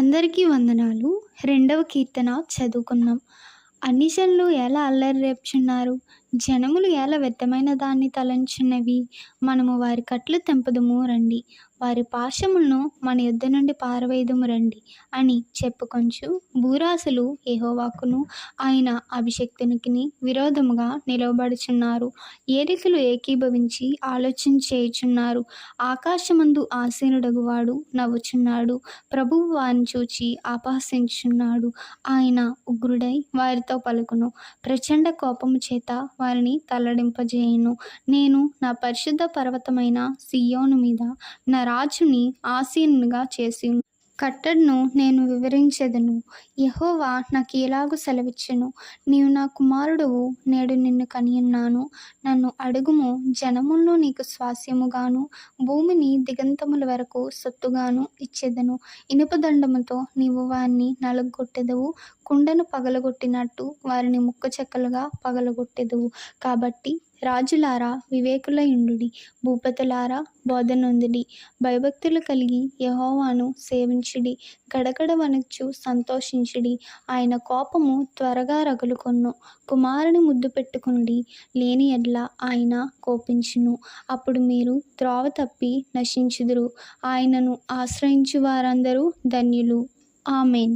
అందరికీ వందనాలు. రెండవ కీర్తన చదువుకుందాం. అన్నిజనులు ఎలా అల్లరి రేపుచున్నారు? జనములు ఎలా వ్యర్థమైన దాన్ని తలంచున్నవి? మనము వారి కట్లు తెంపదుము రండి. వారి పాశములను మన యుద్ధ నుండి పారవేయదుము రండి అని చెప్పుకొంచు. భూరాశులు ఏహోవాకును ఆయన అభిషక్తునికి విరోధముగా నిలవబడుచున్నారు. ఏరికలు ఏకీభవించి ఆలోచన చేయుచున్నారు? ఆకాశమందు ఆసీనుడగువాడు నవ్వుచున్నాడు. ప్రభువు వారిని చూచి ఆపాసించున్నాడు ఆయన ఉగ్రుడై వారితో పలుకును. ప్రచండ కోపము చేత వారిని తల్లడింపజేయును నేను నా పరిశుద్ధ పర్వతమైన సియోను మీద నా రాజుని ఆసీనుగా చేసి కట్టడను నేను వివరించెదను. యహోవా నాకు ఎలాగూ సెలవిచ్చెను? నీవు నా కుమారుడువు నేడు నిన్ను కనియున్నాను. నన్ను అడుగుము జనములను నీకు స్వాస్యముగాను భూమిని దిగంతముల వరకు సొత్తుగాను ఇచ్చేదను. ఇనుపదండముతో నీవు వారిని నలగొట్టెదవు కుండను పగలగొట్టినట్టు వారిని ముక్క చెక్కలుగా పగలగొట్టెదువు. కాబట్టి రాజులారా వివేకులయుండుడి భూపతులారా బోధనొందుడి భయభక్తులు కలిగి యహోవాను సేవించుడి గడగడ వణుచు సంతోషించుడి. ఆయన కోపము త్వరగా రగులుకొను కుమారుని ముద్దు పెట్టుకుండి లేని ఎడ్ల ఆయన కోపించును. అప్పుడు మీరు త్రోవ తప్పి నశించుదురు. ఆయనను ఆశ్రయించు వారందరూ ధన్యులు. ఆమెన్.